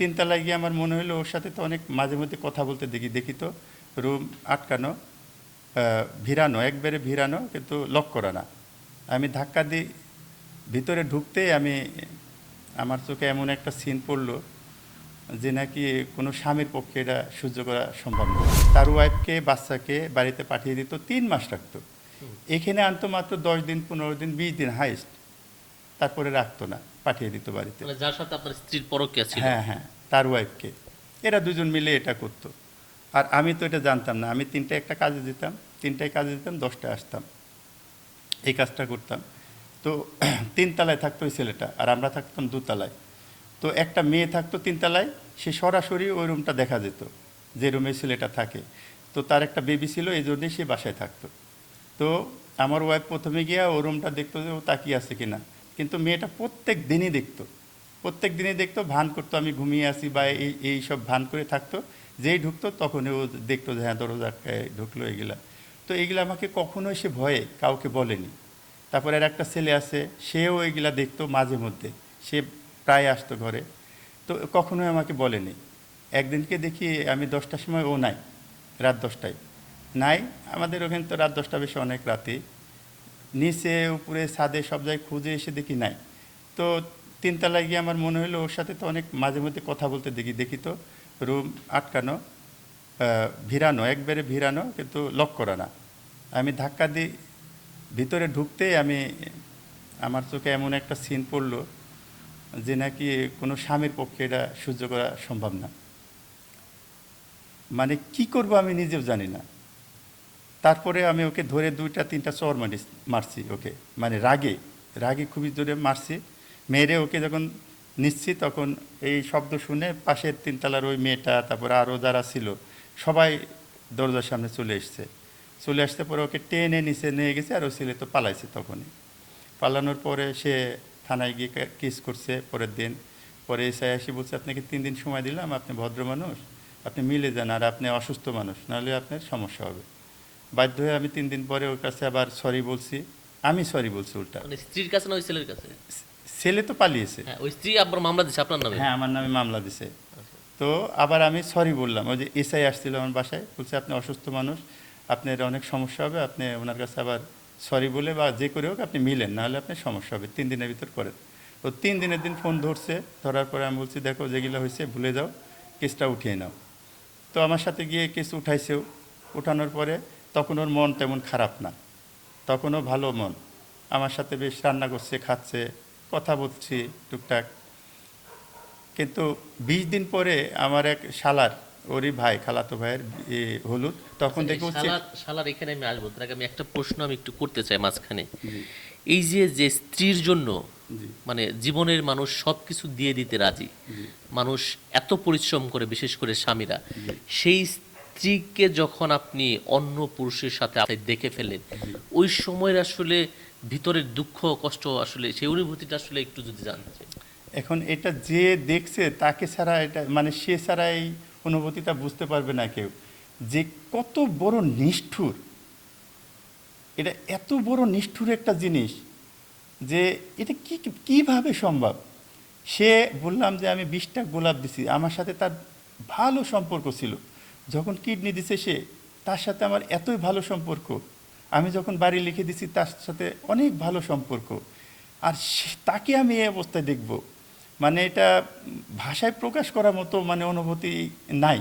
তিনতলায় গিয়ে আমার মনে হলো ওর সাথে তো অনেক মাঝে মধ্যে কথা বলতে দেখি দেখি তো। রুম আটকানো ভিড়ানো একবারে ভিড়ানো কিন্তু লক করা না। আমি ধাক্কা দিই ভিতরে ঢুকতেই আমি আমার চোখে এমন একটা সিন পড়ল যে নাকি কোনো স্বামীর পক্ষে এটা সহ্য করা সম্ভব নয় তার ওয়াইফকে বাচ্চাকে বাড়িতে পাঠিয়ে দিত তিন মাস রাখতো। এখানে আনতো মাত্র দশ দিন পনেরো দিন বিশ দিন হাইস্ট তারপরে রাখতো না পাঠিয়ে দিত বাড়িতে। যার সাথে আপনার স্ত্রীর পরকিয়া ছিল। হ্যাঁ হ্যাঁ তার ওয়াইফকে এরা দুজন মিলে এটা করতো। আর আমি তো এটা জানতাম না। আমি তিনটে একটা কাজে যেতাম তিনটায় কাজে যেতাম দশটায় আসতাম। এই কাজটা করতাম। তো তিনতলায় থাকতো ওই ছেলেটা আর আমরা থাকতাম দুতলায়। তো একটা মেয়ে থাকতো তিনতলায় সে সরাসরি ওই রুমটা দেখা যেত যে রুমে ছেলেটা থাকে। তো তার একটা বেবি ছিল এই জন্যই সে বাসায় থাকতো। তো আমার ওয়াইফ প্রথমে গিয়ে ও রুমটা দেখতো যে ও তাকিয়ে আছে কিনা। কিন্তু মেয়েটা প্রত্যেক দিনই দেখতো। প্রত্যেক দিনই দেখতো, ভান করতো, আমি ঘুমিয়ে আসি বা এই এই সব ভান করে থাকতো। যেই ঢুকতো তখন ও দেখতো যে হ্যাঁ দরজা ঢুকলো এগুলা। তো এগুলো আমাকে কখনোই সে ভয়ে কাউকে বলেনি। তারপরে আর একটা ছেলে আছে, সেও এগুলা দেখতো মাঝে মধ্যে। সে প্রায় আসতো ঘরে। তো কখনোই আমাকে বলেনি। একদিনকে দেখি আমি দশটার সময় ও নাই, রাত দশটায়। নাই, আমাদের ওখানে তো রাত দশটা বেশি অনেক রাতে নিচে, উপরে, ছাদে সব জায়গায় খুঁজে এসে দেখি নাই। তো তিনতলায় গিয়ে আমার মনে হলো ওর সাথে তো অনেক মাঝে মধ্যে কথা বলতে দেখি দেখি তো রুম আটকানো ভিড়ানো, একবারে ভিড়ানো কিন্তু লক করা না। আমি ধাক্কা দিই ভিতরে ঢুকতেই আমি, আমার চোখে এমন একটা সিন পড়ল যে নাকি কোনো স্বামীর পক্ষে এটা সহ্য করা সম্ভব না। মানে কি করব আমি নিজেও জানি না। তারপরে আমি ওকে ধরে দুইটা, তিনটা চর মারি, মারছি ওকে। মানে রাগে রাগে খুবই জোরে মারছি। মেরে ওকে যখন নিচ্ছি তখন এই শব্দ শুনে পাশের তিনতলার ওই মেয়েটা, তারপরে আরও যারা ছিল, সবাই দরজার সামনে চলে এসছে। চলে আসতে পরে ওকে টেনে নিচে নিয়ে গেছে আর ও ছেলে তো পালাইছে তখনই। পালানোর পরে সে থানায় গিয়ে কেস করছে পরের দিন। পরে এসে এসে বলছে, আপনাকে তিন দিন সময় দিলাম, আপনি ভদ্র মানুষ, আপনি মিলে যান আর আপনি অসুস্থ মানুষ, নাহলে আপনার সমস্যা হবে। বাধ্য হয়ে আমি তিন দিন পরে ওর কাছে আবার সরি বলছি। আমি সরি বলছি উল্টা। মানে স্ত্রীর কাছে না ওই ছেলের কাছে? ছেলে তো পালিয়েছে। হ্যাঁ ওই স্ত্রী আবার মামলা দিচ্ছে আপনার নামে? হ্যাঁ আমার নামে মামলা দিছে। তো আবার আমি সরি বললাম। ওই যে এসআই আসছিল আমার বাসায় বলছে আপনি অসুস্থ মানুষ আপনার অনেক সমস্যা হবে আপনি ওনার কাছে আবার সরি বলে বা যে করে হোক আপনি মিলেন নাহলে আপনার সমস্যা হবে তিন দিনের ভিতর করেন। তো তিন দিনের দিন ফোন ধরছে ধরার পরে আমি বলছি দেখো যেগুলো হয়েছে ভুলে যাও কেসটা উঠিয়ে নাও। তো আমার সাথে গিয়ে কেস উঠাইছেও। উঠানোর পরে তখন ওর মন তেমন খারাপ না। তখনও ভালো মন। আমার সাথে বেশ রান্না করছে খাচ্ছে কথা বলছি টুকটাক। কিন্তু বিশ দিন পরে আমার এক শালার ওরই ভাই খালাতো ভাইয়ের হলুদ তখন দেখে হচ্ছে শালার শালার এখানে আমি আসব তার আমি একটা প্রশ্ন আমি একটু করতে চাই মাঝখানে। এই যে যে স্ত্রীর জন্য মানে জীবনের মানুষ সব কিছু দিয়ে দিতে রাজি মানুষ এত পরিশ্রম করে বিশেষ করে স্বামীরা সেই স্ত্রীকে যখন আপনি অন্য পুরুষের সাথে আপনি দেখে ফেলেন ওই সময়ের আসলে ভিতরের দুঃখ কষ্ট আসলে সেই অনুভূতিটা আসলে একটু যদি জানতে চাই। এখন এটা যে দেখছে তাকে ছাড়া এটা মানে সে ছাড়া এই অনুভূতিটা বুঝতে পারবে না কেউ। যে কত বড় নিষ্ঠুর এটা এত বড় নিষ্ঠুর একটা জিনিস যে এটা কি কীভাবে সম্ভব? সে বললাম যে আমি বিশটা গোলাপ দিছি আমার সাথে তার ভালো সম্পর্ক ছিল। যখন কিডনি দিছে সে, তার সাথে আমার এতই ভালো সম্পর্ক। আমি যখন বাড়ি লিখে দিছি, তার সাথে অনেক ভালো সম্পর্ক। আর তাকে আমি এই অবস্থায় দেখব। মানে এটা ভাষায় প্রকাশ করার মতো মানে অনুভূতি নাই।